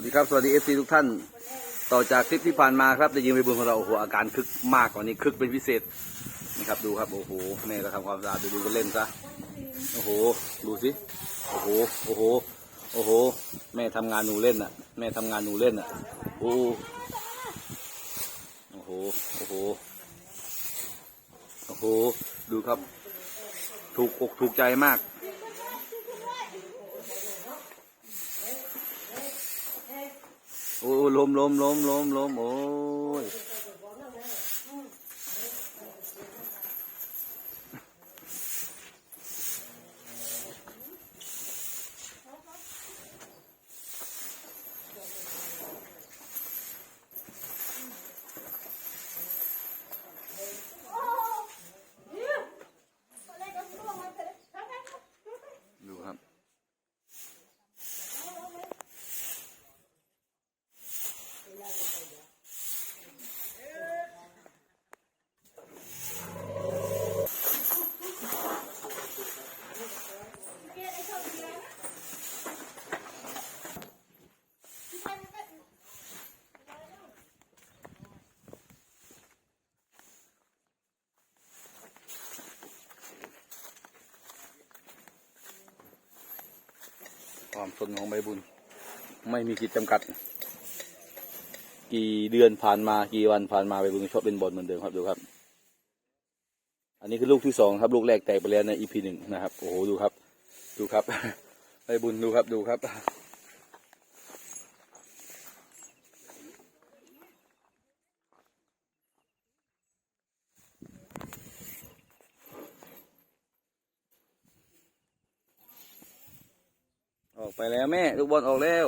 วัสดีครับ สวัสดีเอฟซีทุกท่าน ต่อจากคลิปที่ผ่านมาครับได้ยินไปบุญของเราโอ้โหอาการคึกมากกว่านี้คึกเป็นพิเศษนะครับดูครับโอ้โหแม่ก็ทำความสะอาดดูดูก็เล่นซะโอ้โหดูสิโอ้โหโอ้โหโอ้โห แม่ทำงานหนูเล่นอะ แม่ทำงานหนูเล่นอะโอ้โอ้โหโอ้โหโอ้โหดูครับ ถูกอกถูกใจมาก โอ้ลมลมลมลมลมโอ้ยดูครับ ความสนของใบบุญ ไม่มีขีดจำกัด กี่เดือนผ่านมากี่วันผ่านมาใบบุญชอบเป็นบอลเหมือนเดิมครับดูครับ อันนี้คือลูกที่สองครับลูกแรกแตกไปแล้วในอีพีหนึ่งนะครับ โอ้โหดูครับ ดูครับใบบุญดูครับดูครับ ออกไปแล้วแม่ลูกบอลออกแล้ว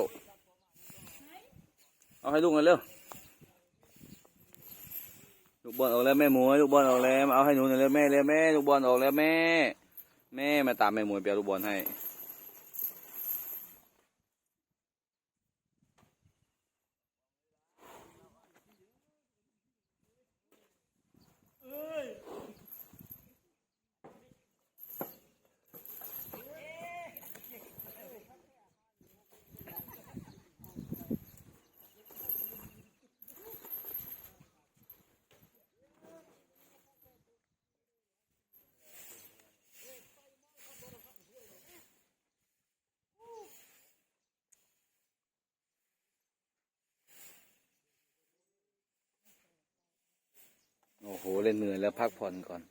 เอาให้ลูกกันเร็วลูกบอลออกแล้วแม่หมวยลูกบอลออกแล้วเอาให้หนูหน่อยเร็วแม่เร็วแม่ลูกบอลออกแล้วแม่ แม่มาตามแม่หมวยไปเอาลูกบอลให้ โอ้โห เล่นเหนื่อยแล้วพักผ่อนก่อน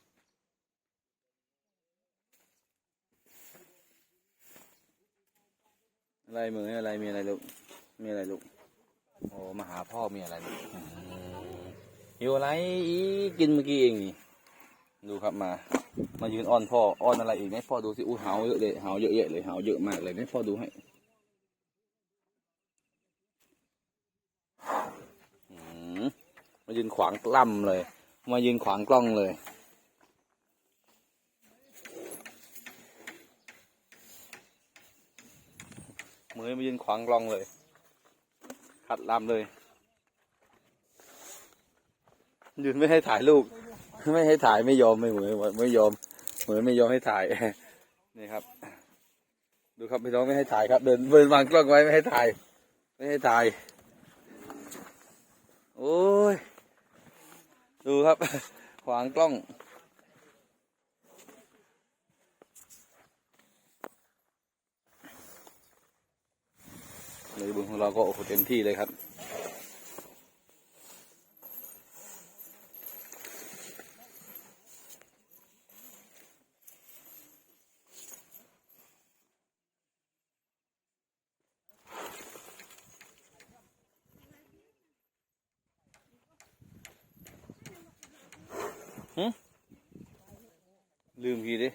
อะไรเหมือนอะไรมีอะไรลูก มีอะไรลูก โอ้มาหาพ่อมีอะไรลูกอืมหิวอะไรอีกินเมื่อกี้เองนี่ ดูครับมา มายืนอ้อนพ่อ อ้อนอะไรอีกไหมพ่อดูสิ อู้หาเยอะเลยหาเยอะแยะเลยหาเยอะมากเลยไหมพ่อดูให้มมายืนขวางกล้ำเลย มายืนขวางกล้องเลย มือมายืนขวางกล้องเลย ขัดลำเลย ยืนไม่ให้ถ่ายรูป ไม่ให้ถ่ายไม่ยอมไม่เหมือนไม่ยอม เหมือนไม่ยอมให้ถ่าย นี่ครับ ดูครับพี่น้องไม่ให้ถ่ายครับ เดินเดินวางกล้องไว้ไม่ให้ถ่าย ไม่ให้ถ่าย โอ้ย ดูครับ ขวางกล้องในบุญของเราก็โอ้โหเต็มที่เลยครับ ลืมทีดิ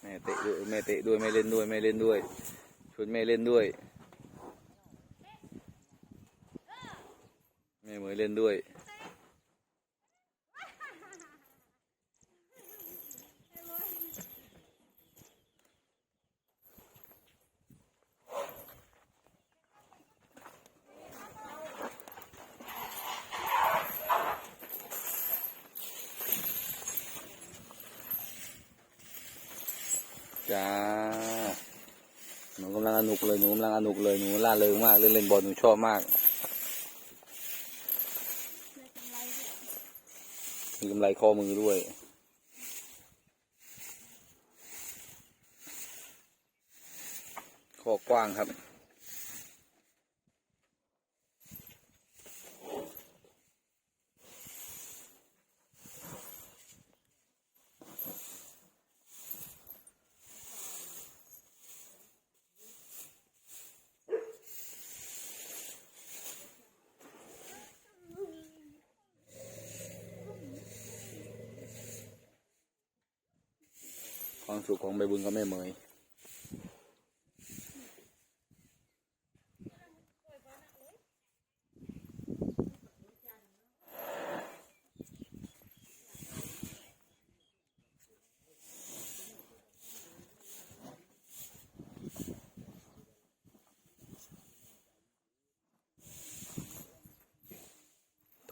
แม่เตะด้วยแม่เตะด้วยแม่เล่นด้วยแม่เล่นด้วยชวนแม่เล่นด้วย เล่นด้วย จ้าหนูกำลังอนุกเลยหนูกำลังอนุกเลยหนูล่าเริงมากเล่นเล่นบอลหนูชอบมาก มีกำไรข้อมือด้วย ข้อกว้างครับ ความสุขของใบบุญกับแม่เหมย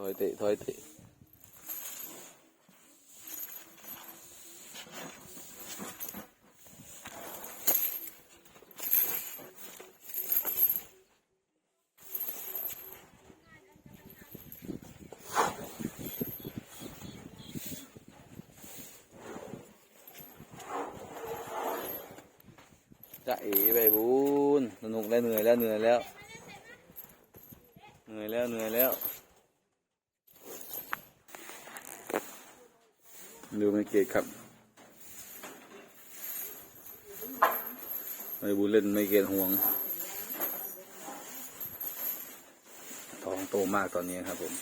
ถอยเตะถอยเตะเอ๋ใบบุญสนุกแล้วเหนื่อยแล้วเหนื่อยแล้ว เหนื่อยแล้วเหนื่อยแล้ว ดูไม่เกตครับไม่บุเล่นไม่เกตห่วง ท้องโตมากตอนนี้ครับผม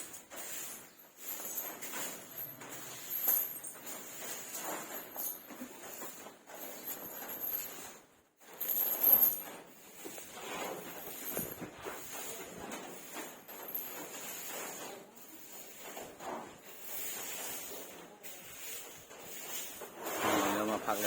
เหนื่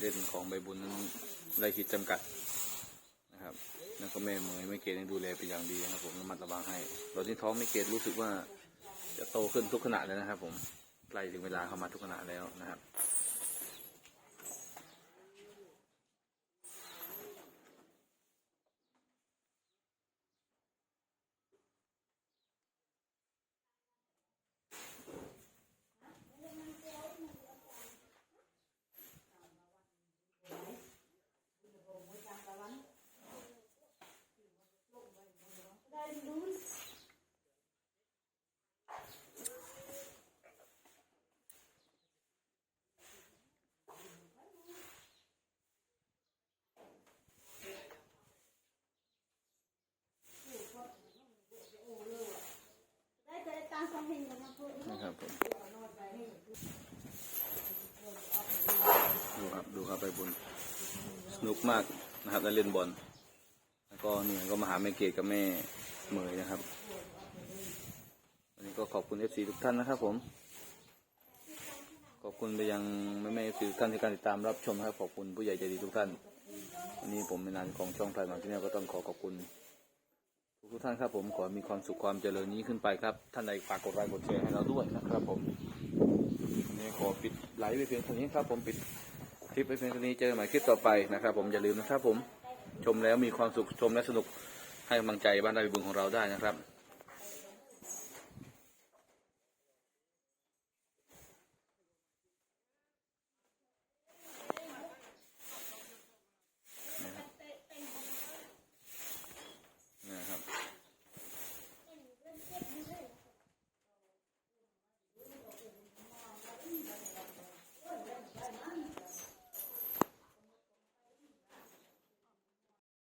เล่นของใบบุญนั้นไร้ขีดจำกัดนะครับ แล้วก็แม่เหมยไม่เกตยังดูแลเป็นอย่างดีนะครับ ผมระมัดระวังให้ตอนนี้ท้องไม่เกตรู้สึกว่าจะโตขึ้นทุกขณะเลยนะครับ ผมใกล้ถึงเวลาเข้ามาทุกขณะแล้วนะครับ ได้แต่ตามความเห็นของมันพูด นะครับผมดูครับดูครับใบบุญส นุกมากนะครับได้เล่นบอลแล้วก็เหนื่อยก็มาหาแม่เกดกับแม่เหมยนะครับวันนี้ก็ขอบคุณเอฟซีทุกท่านนะครับ ผม ขอบคุณไปยังแม่แม่เอฟซีทุกท่านที่การติดตามรับชมนะครับขอบคุณผู้ใหญ่ใจดีทุกท่านวันนี้ผมในนามของช่องพลายมาที่นี่ก็ต้องขอขอบคุณทุกท่านครับผมขอมีความสุขความเจริญนี้ขึ้นไปครับ ท่านใดฝากกดไลค์กดแชร์ให้เราด้วยนะครับผมนนี้ขอปิดไลฟ์ไปเพียงเท่านี้ครับผมปิด ลิปไปเพียงเท่านี้เจอกันใหม่คลิปต่อไปนะครับ ผมอย่าลืมนะครับผมชมแล้วมีความสุขชมและสนุกให้กำลังใจบ้านได้บุญของเราได้นะครับ